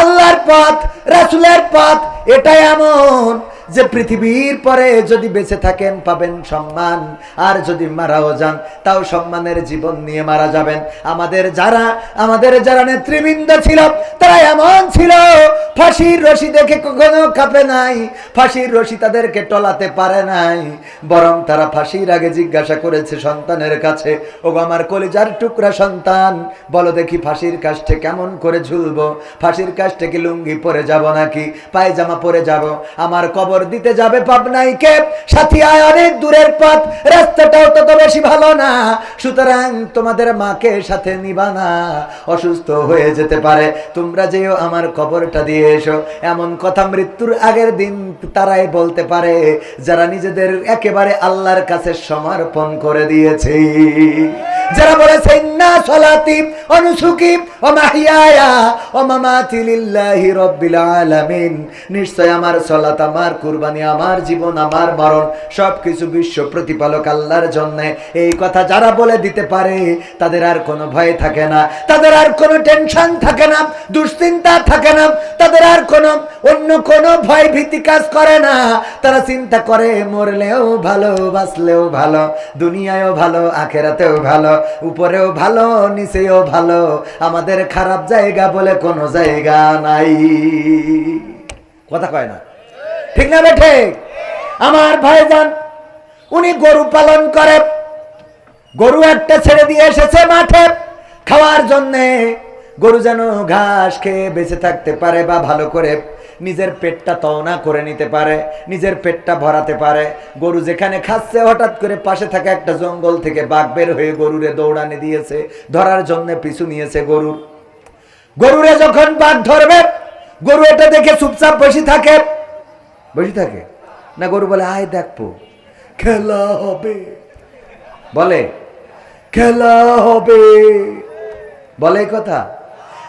আল্লাহর পথ রাসুলের পথ এটাই এমন। যে পৃথিবীর পরে যদি বেঁচে থাকেন, পাবেন সম্মান। আর যদি মারাও যান, তাও সম্মানের জীবন নিয়ে মারা যাবেন। আমাদের যারা আমাদের যারা নেতৃবৃন্দ ছিল, তারা এমন ছিল, ফাঁসির রশি দেখে কখনো কাঁপে নাই, ফাঁসির রশি তাদেরকে টলাতে পারে নাই। বরং তারা ফাঁসির আগে জিজ্ঞাসা করেছে সন্তানের কাছে ও আমার কলিজার টুকরা সন্তান, বলো দেখি ফাঁসির কাষ্টে কেমন করে ঝুলবো? ফাঁসির কাষ্টে কি লুঙ্গি পরে যাব নাকি? পায়জামা পরে যাব? আমার কবর দিতে যাবে পাবনাই কে আয় অনেক দূরের পথ, রাস্তাটাও তত বেশি ভালো না। সুতরাং তোমাদের মাকে সাথে নিবা না। অসুস্থ হয়ে যেতে পারে। তোমরা যেও আমার কবরটা দিয়ে এসো। এমন কথা মৃত্যুর আগের দিন তারাই বলতে পারে, যারা নিজেদের একেবারে আল্লাহর কাছে সমর্পণ করে দিয়েছে। যারা বলেছে না সলাতি, অনুসুকি থাকে না, দুশ্চিন্তা থাকে না। তাদের আর কোনো, অন্য কোনো ভয় ভীতি কাজ করে না। তারা চিন্তা করে, মরলেও ভালো, বাঁচলেও ভালো, দুনিয়ায়ও ভালো, আখেরাতেও ভালো, উপরেও ভালো, নিচেও ভালো। আমাদের খারাপ জায়গা বলে কোনো জায়গা নাই। কথা কয় না। ঠিক না বেঠে আমার ভাইজান, উনি গরু পালন করে। গরু একটা ছেড়ে দিয়ে এসেছে মাঠে। খাওয়ার জন্যে গরু যেন ঘাস খেয়ে বেঁচে থাকতে পারে বা ভালো করে নিজের পেটটা তওনা করে নিতে পারে, নিজের পেটটা ভরাতে পারে। গরু যেখানে খাচ্ছে, হঠাৎ করে পাশে থাকা একটা জঙ্গল থেকে বাঘ বের হয়ে গরুরে দৌড়ানে দিয়েছে, ধরার জন্য পিছু নিয়েছে গরুর। গরুরে যখন বাঘ ধরবে, গরু এটা দেখে চুপচাপ বসে থাকে। বসে থাকে? না গরু বলে, আয় দেখব খেলা হবে। বলে, খেলা হবে। বলে কথা?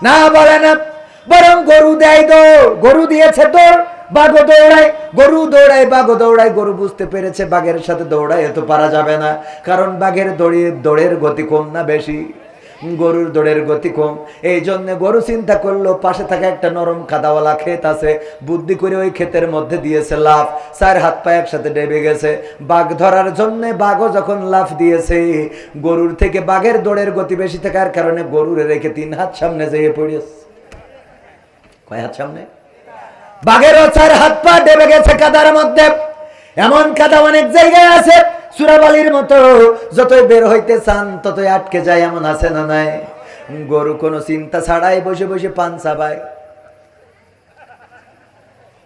না, বলে না। বরং গরু দেয় দৌড়। গরু দিয়েছে দৌড়, বাঘও দৌড়ায়। গরু দৌড়ায়, বাঘও দৌড়ায়, গরু বুঝতে পেরেছে বাঘের সাথে দৌড়ায় এত পারা যাবে না। কারণ বাঘের দড়ি, দৌড়ের গতি কম না বেশি। গরুর দৌড়ের গতি কম। এই জন্য গরু চিন্তা করল, পাশে থাকা একটা নরম কাদাওয়ালা ক্ষেত আছে। বুদ্ধি করে ওই ক্ষেতের মধ্যে দিয়েছে লাফ। চার হাত পা একসাথে ডেবে গেছে। বাঘ ধরার জন্য বাঘও যখন লাফ দিয়েছে, গরুর থেকে বাঘের দৌড়ের গতি বেশি থাকার কারণে গরুরে রেখে তিন হাত সামনে যেয়ে পড়েছে। কয় হাত বাঘেরও চার হাত পা ডেবে গেছে কাদার মধ্যে। এমন কাদা অনেক জায়গায় আছে, সুরাবালির মতো। যতই বের হইতে চান, ততই আটকে যায়, এমন আছে না নাই? গরু কোনো চিন্তা ছাড়াই বসে বসে পান চাবায়।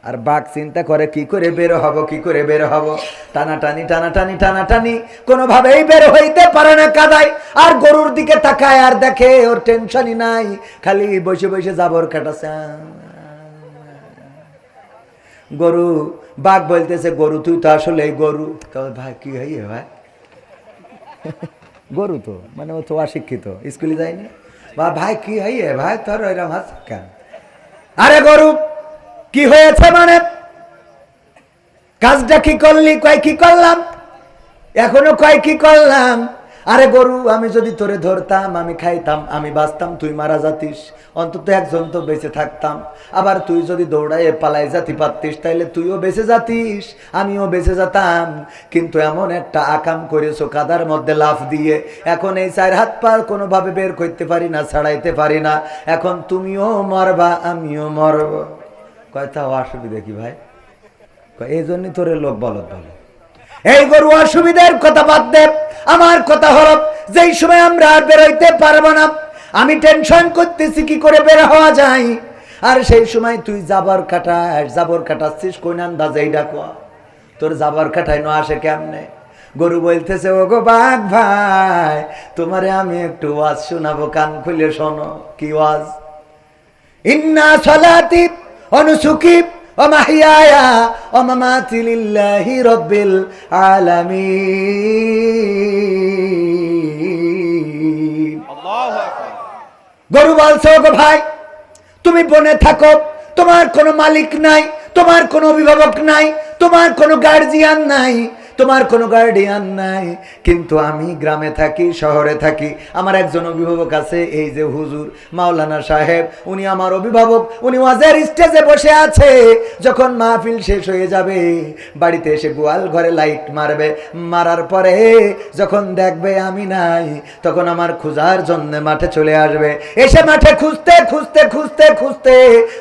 আর বাঘ চিন্তা করে, কি করে বের হব, কি করে বের হব? টানাটানি টানাটানি টানাটানি, কোনোভাবেই বের হইতে পারে না কাদায়। আর গরুর দিকে তাকায় আর দেখে ওর টেনশনই নাই। খালি বসে বসে জাবর কাটাছে। গরু, বাঘ বলতেছে, গরু, তুই তো আসলে গরু। ভাই, কি হইয়ে ভাই? গরু তো মানে ও তো অশিক্ষিত, স্কুলে যায়নি। বা, ভাই, কি হইয়ে ভাই? তোর ওইরকম হাস কেন? আরে গরু কি হয়েছে মানে? কাজটা কি করলি, কয় কি করলাম? এখনও কয় কি করলাম? আরে গরু, আমি যদি তোরে ধরতাম, আমি খাইতাম, আমি বাঁচতাম, তুই মারা যাতিস। অন্তত একজন তো বেঁচে থাকতাম। আবার তুই যদি দৌড়াইয়ে পালাই যাতি পারতিস, তাইলে তুইও বেঁচে যাতিস, আমিও বেঁচে যেতাম। কিন্তু এমন একটা আকাম করেছ কাদার মধ্যে লাফ দিয়ে। এখন এই চার হাত পার কোনোভাবে বের করতে পারি না, ছাড়াইতে পারি না। এখন তুমিও মরবা, আমিও মরব। কয়টা অসুবিধা কি ভাই? এই জন্যই তোরে লোক বলত বলে। এই গরু অসুবিধার কথা বাদ দে। আমার কথা হলো, যেই সময় আমরা আর বেরোইতে পারব না, আমি টেনশন করতেছি, কি করে বের হওয়া যায়? আর সেই সময় তুই জাবর কাটাস, জাবর কাটাচ্ছিস কোন আন্দাজে ডাকো। তোর জাবর কাটাই না আসে কেমনে? গরু বলতেছে ও গো বাঘ ভাই, তোমারে আমি একটু ওয়াজ শোনাবো, কান খুলে শোনো, কি ওয়াজ? ইন্না সলাতি অনুসুকি অমাহিয়ায়া অমামাতি লিল্লাহি রব্বিল আলামিন। গরু বলছো গো ভাই তুমি বনে থাকো তোমার কোনো মালিক নাই তোমার কোনো অভিভাবক নাই তোমার কোনো গার্জিয়ান নাই তোমার কোনো গার্ডিয়ান নাই। কিন্তু আমি গ্রামে থাকি, শহরে থাকি। আমার একজন অভিভাবক আছে, এই যে হুজুর মাওলানা সাহেব, উনি আমার অভিভাবক, উনি ওয়াজের স্টেজে বসে আছে। যখন মাহফিল শেষ হয়ে যাবে, বাড়িতে এসে গোয়াল ঘরে লাইট মারবে। মারার পরে যখন দেখবে আমি নাই, তখন আমার খোঁজার জন্য মাঠে চলে আসবে। এসে মাঠে খুঁজতে খুঁজতে খুঁজতে খুঁজতে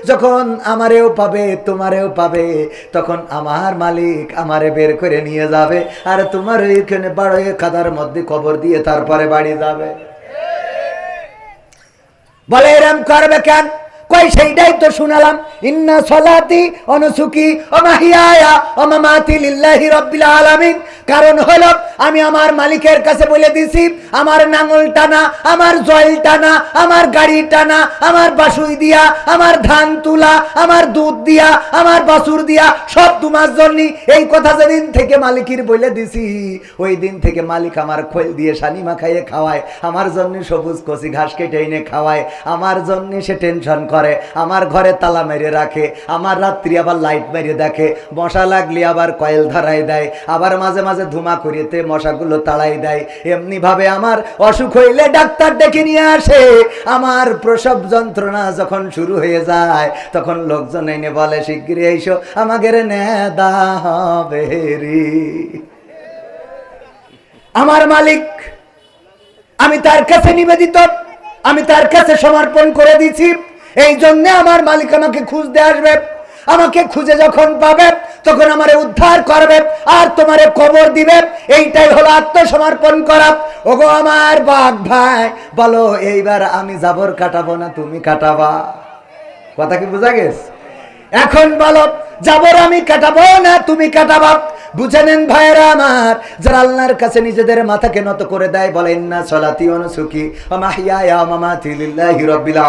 যখন আমারেও পাবে, তোমারেও পাবে, তখন আমার মালিক আমারে বের করে নিয়ে যাবে। আর তোমার এইখানে বাড়ে খাদার মধ্যে কবর দিয়ে তারপরে বাড়ি যাবে। বলে এরম করবে কেন? কই সেইটাই তো শুনালাম। ইন্না সলাতি অনুসুকি অমাহিয়ায়া অমামাতি লিল্লাহি রাব্বিল আলামিন। কারণ হলো, আমি আমার মালিকের কাছে বলে দিছি আমার নাঙল টানা আমার জল টানা আমার গাড়ি টানা আমার বাসুই দিয়া, আমার ধান তুলা, আমার দুধ দিয়া, আমার বাসুর দিয়া, সব তোমার জন্য এই কথা যেদিন থেকে মালিকের বলে দিছি ওই দিন থেকে মালিক আমার খোল দিয়ে শানি মাখাইয়ে খাওয়ায়। আমার জন্য সবুজ কচি ঘাস কেটে এনে খাওয়ায়। আমার জন্য সে টেনশন করে। আমার ঘরে তালা মেরে রাখে, আমার রাত্রি আবার লাইট মেরে দেখে, মশা লাগলে আবার কয়েল ধরাই দেয়, আবার মাঝে মাঝে ধুমা করিতে মশাগুলো তাড়াই দেয়। এমনি ভাবে আমার অসুখ হইলে ডাক্তার ডেকে নিয়ে আসে। আমার প্রসব যন্ত্রণা যখন শুরু হয়ে যায়, তখন লোকজন এনে বলে শিগগিরি এইসো হবে আমার মালিক, আমি তার কাছে নিবেদিত, আমি তার কাছে সমর্পণ করে দিছি এই জন্যে আমার মালিক আমাকে খুঁজতে আসবে। আমাকে খুঁজে যখন পাবে, তখন আমারে উদ্ধার করবে আর তোমারে কবর দিবে। এইটাই হলো আত্মসমর্পণ করা। ওগো আমার বাঘ ভাই, বলো এইবার আমি জাবর কাটাবো না তুমি কাটাবা। কথা কি বোঝা গেছে? এখন বলো, যাবর আমি কাটাবো না তুমি কাটাবা? বুঝে নেন ভাইরা আমার, যারা আল্লাহর কাছে নিজেদের মাথাকে নত করে দেয় বলেন না সলাতি অনুসুখী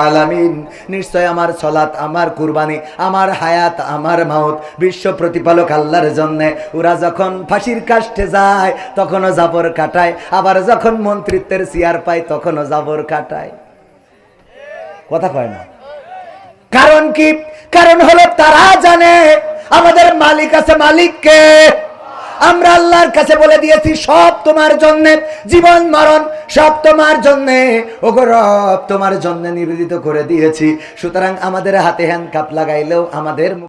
আলামিন। নিশ্চয় আমার সলাত আমার কুরবানি, আমার হায়াত, আমার মাউত, বিশ্ব প্রতিপালক আল্লাহর জন্য। ওরা যখন ফাঁসির কাষ্টে যায়, তখনও জাবর কাটায়। আবার যখন মন্ত্রিত্বের চেয়ার পায়, তখনও জাবর কাটায়। কথা কয় না। কারণ কি? কারণ হলো তারা জানে আমাদের মালিক আছে মালিককে। আমরা আল্লাহর কাছে বলে দিয়েছি, সব তোমার জন্য, জীবন, মরণ, সব তোমার জন্য। ওগো রব, তোমার জন্য নিবেদিত করে দিয়েছি। সুতরাং আমাদের হাতে হ্যান্ড কাপ লাগাইলেও আমাদের